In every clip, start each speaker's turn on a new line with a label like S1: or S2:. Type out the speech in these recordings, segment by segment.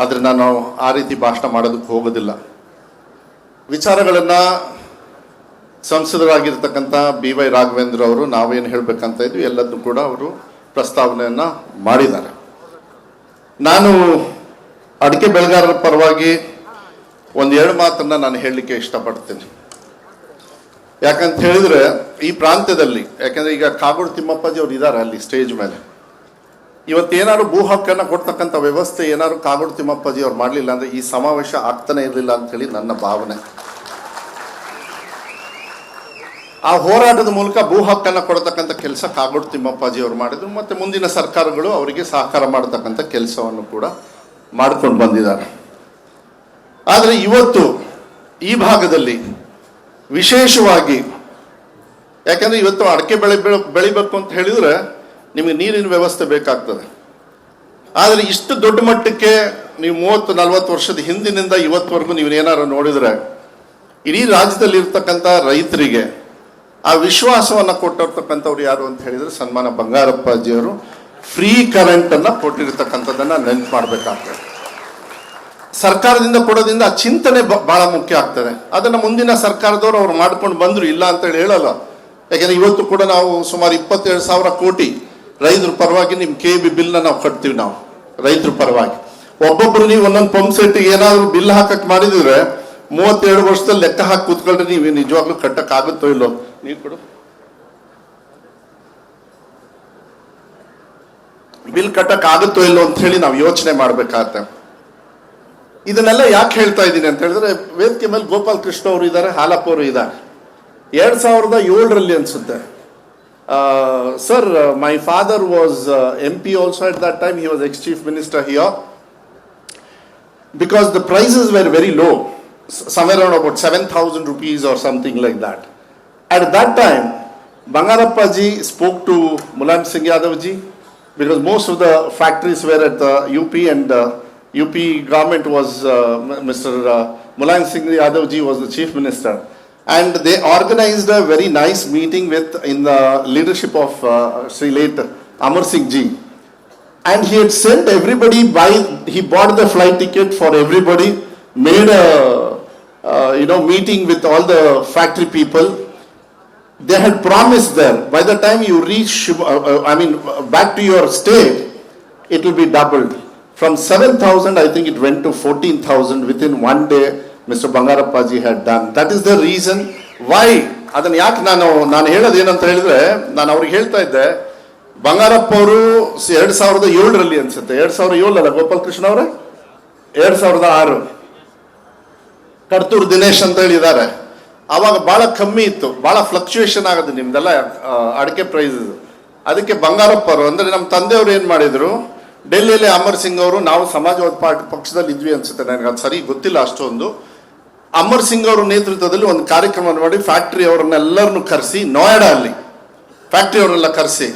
S1: ಆದರೆ ನಾನು ಆ ರೀತಿ ಭಾಷಣ ಮಾಡೋದಕ್ಕೆ ಹೋಗೋದಿಲ್ಲ. ವಿಚಾರಗಳನ್ನು ಸಂಸದರಾಗಿರ್ತಕ್ಕಂಥ ಬಿ ವೈ ರಾಘವೇಂದ್ರ ಅವರು ನಾವೇನು ಹೇಳಬೇಕಂತ ಇದ್ವಿ, ಎಲ್ಲದನ್ನು ಕೂಡ ಅವರು ಪ್ರಸ್ತಾವನೆಯನ್ನು ಮಾಡಿದ್ದಾರೆ. ನಾನು ಅಡಿಕೆ ಬೆಳೆಗಾರರ ಪರವಾಗಿ ಒಂದೆರಡು ಮಾತನ್ನು ನಾನು ಹೇಳಲಿಕ್ಕೆ ಇಷ್ಟಪಡ್ತೀನಿ. ಯಾಕಂತ ಹೇಳಿದರೆ ಈ ಪ್ರಾಂತ್ಯದಲ್ಲಿ, ಯಾಕಂದರೆ ಈಗ ಕಾಗೋಡು ತಿಮ್ಮಪ್ಪಾಜಿ ಅವರು ಇದ್ದಾರೆ ಅಲ್ಲಿ ಸ್ಟೇಜ್ ಮೇಲೆ. ಇವತ್ತೇನಾದ್ರು ಭೂ ಹಕ್ಕನ್ನು ಕೊಡ್ತಕ್ಕಂಥ ವ್ಯವಸ್ಥೆ ಏನಾದ್ರು ಕಾಗೋಡು ತಿಮ್ಮಪ್ಪಾಜಿ ಅವ್ರು ಮಾಡಲಿಲ್ಲ ಅಂದ್ರೆ ಈ ಸಮಾವೇಶ ಆಗ್ತಾನೆ ಇರಲಿಲ್ಲ ಅಂತ ಹೇಳಿ ನನ್ನ ಭಾವನೆ. ಆ ಹೋರಾಟದ ಮೂಲಕ ಭೂ ಹಕ್ಕನ್ನು ಕೊಡತಕ್ಕಂಥ ಕೆಲಸ ಕಾಗೋಡು ತಿಮ್ಮಪ್ಪಾಜಿ ಅವರು ಮಾಡಿದ್ರು. ಮತ್ತೆ ಮುಂದಿನ ಸರ್ಕಾರಗಳು ಅವರಿಗೆ ಸಹಕಾರ ಮಾಡತಕ್ಕಂಥ ಕೆಲಸವನ್ನು ಕೂಡ ಮಾಡಿಕೊಂಡು ಬಂದಿದ್ದಾರೆ. ಆದರೆ ಇವತ್ತು ಈ ಭಾಗದಲ್ಲಿ ವಿಶೇಷವಾಗಿ, ಯಾಕಂದ್ರೆ ಇವತ್ತು ಅಡಕೆ ಬೆಳೆ ಬೆಳೆ- ಬೆಳಿಬೇಕು ಅಂತ ಹೇಳಿದ್ರೆ ನಿಮಗೆ ನೀರಿನ ವ್ಯವಸ್ಥೆ ಬೇಕಾಗ್ತದೆ. ಆದರೆ ಇಷ್ಟು ದೊಡ್ಡ ಮಟ್ಟಕ್ಕೆ ನೀವು ಮೂವತ್ತು, ನಲವತ್ತು ವರ್ಷದ ಹಿಂದಿನಿಂದ ಇವತ್ತುವರೆಗೂ ನೀವು ಏನಾರು ನೋಡಿದರೆ, ಇಡೀ ರಾಜ್ಯದಲ್ಲಿ ಇರ್ತಕ್ಕಂಥ ರೈತರಿಗೆ ಆ ವಿಶ್ವಾಸವನ್ನು ಕೊಟ್ಟಿರ್ತಕ್ಕಂಥವ್ರು ಯಾರು ಅಂತ ಹೇಳಿದರೆ ಸನ್ಮಾನ ಬಂಗಾರಪ್ಪಾಜಿಯವರು ಫ್ರೀ ಕರೆಂಟನ್ನು ಕೊಟ್ಟಿರ್ತಕ್ಕಂಥದ್ದನ್ನು ನೆನ್ಪು ಮಾಡಬೇಕಾಗ್ತದೆ. ಸರ್ಕಾರದಿಂದ ಕೊಡೋದ್ರಿಂದ ಆ ಚಿಂತನೆ ಬ- ಭಾಳ ಮುಖ್ಯ ಆಗ್ತದೆ. ಅದನ್ನು ಮುಂದಿನ ಸರ್ಕಾರದವರು ಅವ್ರು ಮಾಡ್ಕೊಂಡು ಬಂದರು ಇಲ್ಲ ಅಂತೇಳಿ ಹೇಳಲ್ಲ. ಯಾಕೆಂದರೆ ಇವತ್ತು ಕೂಡ ನಾವು ಸುಮಾರು ಇಪ್ಪತ್ತೇಳು ಸಾವಿರ ಕೋಟಿ ರೈತರ ಪರವಾಗಿ ನಿಮ್ಮ ಕೆ ಬಿ ಬಿಲ್ನ ನಾವು ಕಟ್ತೀವಿ ನಾವು, ರೈತರ ಪರವಾಗಿ. ಒಬ್ಬೊಬ್ರು ನೀವು ಒಂದೊಂದು ಪಂಪ್ ಸೆಟ್ಗೆ ಏನಾದರೂ ಬಿಲ್ ಹಾಕಕ್ ಮಾಡಿದ್ರೆ ಮೂವತ್ತೆರಡು ವರ್ಷದಲ್ಲಿ ಲೆಕ್ಕ ಹಾಕಿ ಕೂತ್ಕೊಂಡ್ರೆ ನೀವು ನಿಜವಾಗ್ಲೂ ಕಟ್ಟಕ್ ಆಗುತ್ತೋ ಇಲ್ಲೋ? ನೀವು ಕೊಡು. ಬಿಲ್ ಕಟ್ಟಕ್ ಆಗುತ್ತೋ ಇಲ್ಲೋ ಅಂತ ಹೇಳಿ ನಾವು ಯೋಚನೆ ಮಾಡ್ಬೇಕಾಗತ್ತೆ ಇದನ್ನೆಲ್ಲ ಯಾಕೆ ಹೇಳ್ತಾ ಇದ್ದೀನಿ ಅಂತ ಹೇಳಿದ್ರೆ, ವೇದಿಕೆ ಮೇಲೆ ಗೋಪಾಲ್ ಕೃಷ್ಣ ಅವರು ಇದ್ದಾರೆ, ಹಾಲಪ್ಪ ಅವರು ಇದ್ದಾರೆ. ಎರಡ್ ಸಾವಿರದ ಏಳರಲ್ಲಿ ಅನ್ಸುತ್ತೆ. Uh, sir, uh, my father was uh, MP also at that time. He was ex-chief minister here. Because the prices were very low, somewhere around about 7,000 rupees or something like that. At that time, Bangarappa ji spoke to Mulan Singh Yadav ji because most of the factories were at the UP and uh, UP government was uh, Mr. Uh, Singh Yadav ji was the chief minister. And they organized a very nice meeting with, in the leadership of uh, Sri late Amar Singh Ji. And he had sent everybody by he bought the flight ticket for everybody made a uh, you know meeting with all the factory people. They had promised there by the time you reach uh, uh, i mean back to your state it will be doubled. From 7000 i think it went to 14000 within one day mr Bangarappaji had done that is the reason why ಅದನ್ನ ಯಾಕೆ ನಾನು ನಾನು ಹೇಳೋದು ಏನಂತ ಹೇಳಿದ್ರೆ, ನಾನು ಅವ್ರಿಗೆ ಹೇಳ್ತಾ ಇದ್ದೆ, ಬಂಗಾರಪ್ಪ ಅವರು ಎರಡು ಸಾವಿರದ ಏಳರಲ್ಲಿ ಅನ್ಸುತ್ತೆ. ಎರಡು ಸಾವಿರದ ಏಳಲ್ಲ ಗೋಪಾಲ್ ಕೃಷ್ಣ ಅವರೇ? ಎರಡು ಸಾವಿರದ ಆರು. ಕರ್ತೂರು ದಿನೇಶ್ ಅಂತ ಹೇಳಿದ್ದಾರೆ ಅವಾಗ ಬಹಳ ಕಮ್ಮಿ ಇತ್ತು. ಬಹಳ ಫ್ಲಕ್ಚುಯೇಷನ್ ಆಗೋದು ನಿಮ್ದೆಲ್ಲ ಅಡಿಕೆ ಪ್ರೈಸ್ ಅದಕ್ಕೆ ಬಂಗಾರಪ್ಪ ಅವರು, ಅಂದ್ರೆ ನಮ್ಮ ತಂದೆಯವರು ಏನು ಮಾಡಿದ್ರು, ಡೆಲ್ಲಿಯಲ್ಲಿ ಅಮರ್ ಸಿಂಗ್ ಅವರು, ನಾವು ಸಮಾಜವಾದ ಪಾರ್ಟಿ ಪಕ್ಷದಲ್ಲಿ ಇದ್ವಿ ಅನ್ಸುತ್ತೆ. ನನಗೆ ಅದು ಸರಿ ಗೊತ್ತಿಲ್ಲ ಅಷ್ಟೊಂದು. ಅಮರ್ ಸಿಂಗ್ ಅವರ ನೇತೃತ್ವದಲ್ಲಿ ಒಂದು ಕಾರ್ಯಕ್ರಮ ಮಾಡಿ ಫ್ಯಾಕ್ಟ್ರಿ ಅವರನ್ನೆಲ್ಲರನ್ನು ಕರೆಸಿ ನೋಯ್ಡಾ ಅಲ್ಲಿ ಫ್ಯಾಕ್ಟ್ರಿ ಅವರೆಲ್ಲ ಕರೆಸಿ,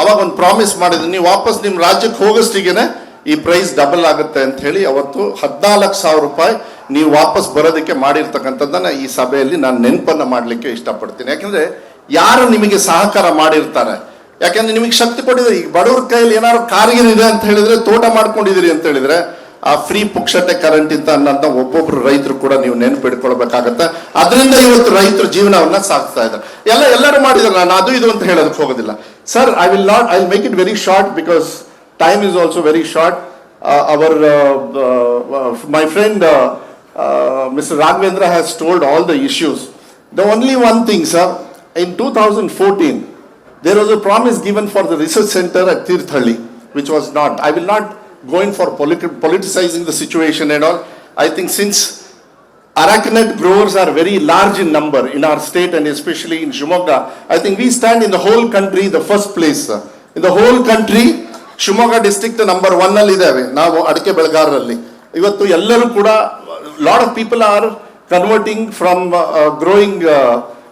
S1: ಅವಾಗ ಒಂದು ಪ್ರಾಮಿಸ್ ಮಾಡಿದ್ರು, ನೀವು ವಾಪಸ್ ನಿಮ್ಮ ರಾಜ್ಯಕ್ಕೆ ಹೋಗೋಷ್ಟಿಗೆನೆ ಈ ಪ್ರೈಸ್ ಡಬಲ್ ಆಗುತ್ತೆ ಅಂತ ಹೇಳಿ ಅವತ್ತು ಹದಿನಾಲ್ಕು ಸಾವಿರ ರೂಪಾಯಿ ನೀವು ವಾಪಸ್ ಬರೋದಕ್ಕೆ ಮಾಡಿರ್ತಕ್ಕಂಥದ್ದನ್ನ ಈ ಸಭೆಯಲ್ಲಿ ನಾನು ನೆನಪನ್ನ ಮಾಡಲಿಕ್ಕೆ ಇಷ್ಟಪಡ್ತೀನಿ. ಯಾಕಂದ್ರೆ ಯಾರು ನಿಮಗೆ ಸಹಕಾರ ಮಾಡಿರ್ತಾರೆ? ಯಾಕಂದ್ರೆ ನಿಮಗೆ ಶಕ್ತಿ ಕೊಟ್ಟಿದೆ. ಈಗ ಬಡವ್ರ ಕೈಯಲ್ಲಿ ಏನಾದ್ರು ಕಾರ್ಗಿನ್ ಇದೆ ಅಂತ ಹೇಳಿದ್ರೆ, ತೋಟ ಮಾಡ್ಕೊಂಡಿದ್ದೀರಿ ಅಂತ ಹೇಳಿದ್ರೆ ಆ ಫ್ರೀ ಪುಕ್ಷತೆ ಕರೆಂಟ್ ಅಂತ ಅನ್ನೋಂಥ ಒಬ್ಬೊಬ್ರು ರೈತರು ಕೂಡ ನೀವು ನೆನಪಿಡ್ಕೊಳ್ಬೇಕಾಗತ್ತೆ ಅದರಿಂದ ಇವತ್ತು ರೈತರ ಜೀವನವನ್ನ ಸಾಕ್ತಾ ಇದ್ದಾರೆ. ಎಲ್ಲ, ಎಲ್ಲರೂ ಮಾಡಿದ್ರು ನಾನು, ಅದು ಇದು ಅಂತ ಹೇಳೋದಕ್ಕೆ ಹೋಗೋದಿಲ್ಲ. Sir I will not I make it very short because time is also very short our my friend mister Raghavendra has told all the issues the only one thing sir in two thousand fourteen there was a promise given for the research centre at Thirthahalli which was not. I will not go in for politi- politicizing the situation and all. I think since arachnid growers are very large in number in our state and especially in Shimoga, I think we stand in the whole country the first place. sir. In the whole country, Shivamogga district number one ಅಲ್ಲಿ ಇದ್ದೇವೆ ನಾವು ಅಡಿಕೆ ಬೆಳೆಗಾರರಲ್ಲಿ ಇವತ್ತು ಎಲ್ಲರೂ ಕೂಡ lot of people are converting from growing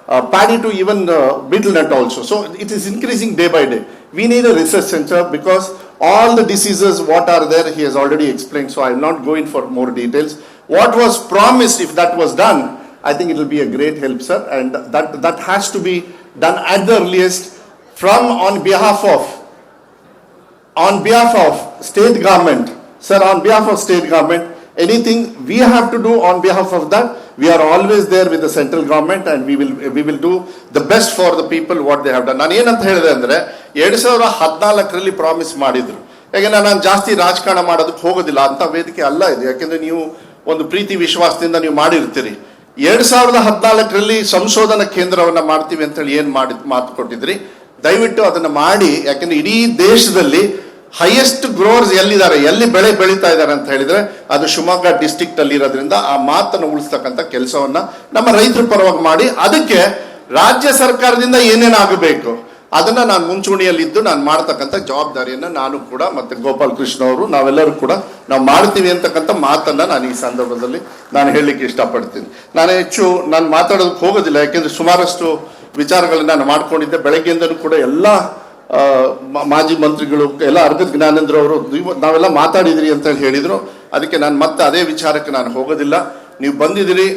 S1: uh, paddy to even uh, beetle nut also. So it is increasing day by day. We need a research center because all the diseases what are there he has already explained. So I will not go in for more details. What was promised if that was done, I think it will be a great help, sir. And that that has to be done at the earliest from on behalf of on behalf of state government Sir, on behalf of state government, anything we have to do on behalf of that, we are always there with the central government and we will, we will do the best for the people what they have done. ನಾನು ಏನಂತ ಹೇಳಿದೆ ಅಂದರೆ ಎರಡು ಸಾವಿರದ ಹದಿನಾಲ್ಕರಲ್ಲಿ promise ಮಾಡಿದ್ರು ಯಾಕೆಂದ್ರೆ ನಾನು ಜಾಸ್ತಿ ರಾಜಕಾರಣ ಮಾಡೋದಕ್ಕೆ ಹೋಗೋದಿಲ್ಲ ಅಂತ ವೇದಿಕೆ ಅಲ್ಲ ಇದು ಯಾಕೆಂದ್ರೆ ನೀವು ಒಂದು ಪ್ರೀತಿ ವಿಶ್ವಾಸದಿಂದ ನೀವು ಮಾಡಿರ್ತೀರಿ ಎರಡು ಸಾವಿರದ ಹದಿನಾಲ್ಕರಲ್ಲಿ ಸಂಶೋಧನಾ ಕೇಂದ್ರವನ್ನು ಮಾಡ್ತೀವಿ ಅಂತೇಳಿ ಏನು ಮಾಡಿ ಮಾತು ಕೊಟ್ಟಿದ್ರಿ ದಯವಿಟ್ಟು ಅದನ್ನು ಮಾಡಿ ಯಾಕೆಂದ್ರೆ ಇಡೀ ದೇಶದಲ್ಲಿ ಹೈಯೆಸ್ಟ್ ಗ್ರೋವರ್ಸ್ ಎಲ್ಲಿದ್ದಾರೆ? ಎಲ್ಲಿ ಬೆಳೆ ಬೆಳೀತಾ ಇದ್ದಾರೆ ಅಂತ ಹೇಳಿದ್ರೆ ಅದು ಶಿವಮೊಗ್ಗ ಡಿಸ್ಟಿಕ್ಟ್ ಇರೋದ್ರಿಂದ ಆ ಮಾತನ್ನು ಉಳಿಸ್ತಕ್ಕಂಥ ಕೆಲಸವನ್ನ ನಮ್ಮ ರೈತರ ಪರವಾಗಿ ಮಾಡಿ ಅದಕ್ಕೆ ರಾಜ್ಯ ಸರ್ಕಾರದಿಂದ ಏನೇನಾಗಬೇಕು? ಅದನ್ನ ನಾನು ಮುಂಚೂಣಿಯಲ್ಲಿದ್ದು ನಾನು ಮಾಡ್ತಕ್ಕಂಥ ಜವಾಬ್ದಾರಿಯನ್ನ ನಾನು ಕೂಡ ಮತ್ತೆ ಗೋಪಾಲ್ ಕೃಷ್ಣ ಅವರು, ನಾವೆಲ್ಲರೂ ಕೂಡ ನಾವು ಮಾಡ್ತೀವಿ ಅಂತಕ್ಕಂಥ ಮಾತನ್ನ ನಾನು ಈ ಸಂದರ್ಭದಲ್ಲಿ ನಾನು ಹೇಳಲಿಕ್ಕೆ ಇಷ್ಟಪಡ್ತೀನಿ. ನಾನು ಹೆಚ್ಚು ನಾನು ಮಾತಾಡೋದಕ್ಕೆ ಹೋಗೋದಿಲ್ಲ, ಯಾಕೆಂದರೆ ಸುಮಾರಷ್ಟು ವಿಚಾರಗಳನ್ನ ನಾನು ಮಾಡ್ಕೊಂಡಿದ್ದೆ. ಬೆಳಗ್ಗೆಯಿಂದನೂ ಕೂಡ ಎಲ್ಲ ಮಾಜಿ ಮಂತ್ರಿಗಳು ಎಲ್ಲ ಅರ್ಗದ್ ಜ್ಞಾನೇಂದ್ರ ಅವರು ನೀವು- ನಾವೆಲ್ಲ ಮಾತಾಡಿದಿರಿ ಅಂತ ಹೇಳಿ ಹೇಳಿದ್ರು. ಅದಕ್ಕೆ ನಾನು ಮತ್ತೆ ಅದೇ ವಿಚಾರಕ್ಕೆ ನಾನು ಹೋಗೋದಿಲ್ಲ. ನೀವು ಬಂದಿದ್ದೀರಿ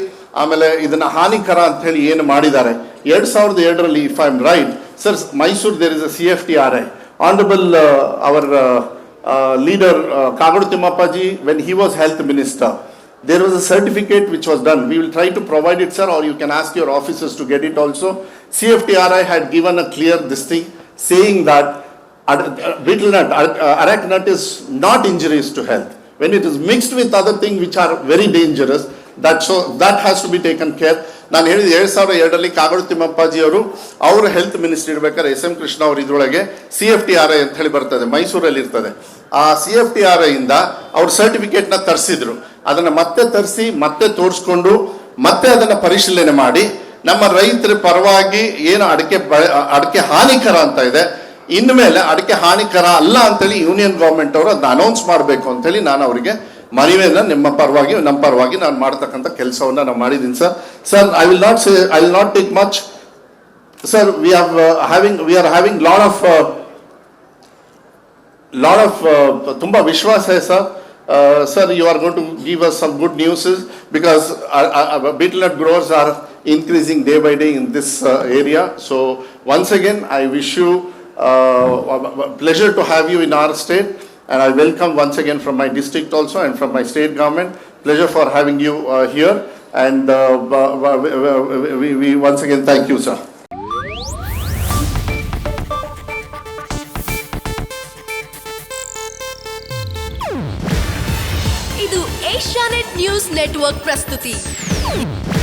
S1: ಆಮೇಲೆ ಇದನ್ನ ಹಾನಿಕರ ಅಂತ ಹೇಳಿ ಏನು ಮಾಡಿದ್ದಾರೆ. ಎರಡು ಸಾವಿರದ ಎರಡರಲ್ಲಿ if I am right sir Mysuru there is a C F T R I honourable our leader Kagodu Thimmappaji when he was health minister there was a certificate which was done we will try to provide it sir are you can ask your officers to get it also C F T R I had given a clear this thing. Saying that betel nut, uh, arak nut is not injurious to health. When it is mixed with other things which are very dangerous, that so that has to be taken care. ನಾನು ಹೇಳಿದ ಎರಡು ಸಾವಿರದ ಎರಡರಲ್ಲಿ ಕಾಗೋಡು ತಿಮ್ಮಪ್ಪಾಜಿ ಅವರು ಅವರು health minister ಇರ್ಬೇಕಾದ್ರೆ S M Krishna ಅವರು ಇದ್ರೊಳಗೆ C F T R I ಅಂತ ಹೇಳಿ ಬರ್ತದೆ ಮೈಸೂರಲ್ಲಿ ಇರ್ತದೆ ಆ C F T R I ಇಂದ ಅವ್ರ ಸರ್ಟಿಫಿಕೇಟ್ನ ತರಿಸಿದ್ರು ಅದನ್ನು ಮತ್ತೆ ತರಿಸಿ ಮತ್ತೆ ತೋರಿಸ್ಕೊಂಡು ಮತ್ತೆ ಅದನ್ನು ಪರಿಶೀಲನೆ ಮಾಡಿ ನಮ್ಮ ರೈತರ ಪರವಾಗಿ ಏನು ಅಡಿಕೆ ಅಡಕೆ ಹಾನಿಕರ ಅಂತ ಇದೆ ಇನ್ಮೇಲೆ ಅಡಿಕೆ ಹಾನಿಕರ ಅಲ್ಲ ಅಂತೇಳಿ ಯೂನಿಯನ್ ಗೌರ್ಮೆಂಟ್ ಅವರು ಅದನ್ನ ಅನೌನ್ಸ್ ಮಾಡಬೇಕು ಅಂತೇಳಿ ನಾನು ಅವರಿಗೆ ಮನವಿಯನ್ನ ನಿಮ್ಮ ಪರವಾಗಿ ನಮ್ಮ ಪರವಾಗಿ ನಾನು ಮಾಡ್ತಕ್ಕಂಥ ಕೆಲಸವನ್ನ ನಾನು ಮಾಡಿದ್ದೀನಿ sir sir I will not say I will not take much sir we have having we are having lot of lot of ತುಂಬ ವಿಶ್ವಾಸ ಇದೆ sir sir you are going to give us some good some because because our, our, our betel nut growers are increasing day by day in this uh, area so once again i wish you uh, a- a pleasure to have you in our state and i welcome once again from my district also and from my state government pleasure for having you uh, here and uh, we, we, we once again thank you sir
S2: ಇದು Asianet news network ಪ್ರಸ್ತುತಿ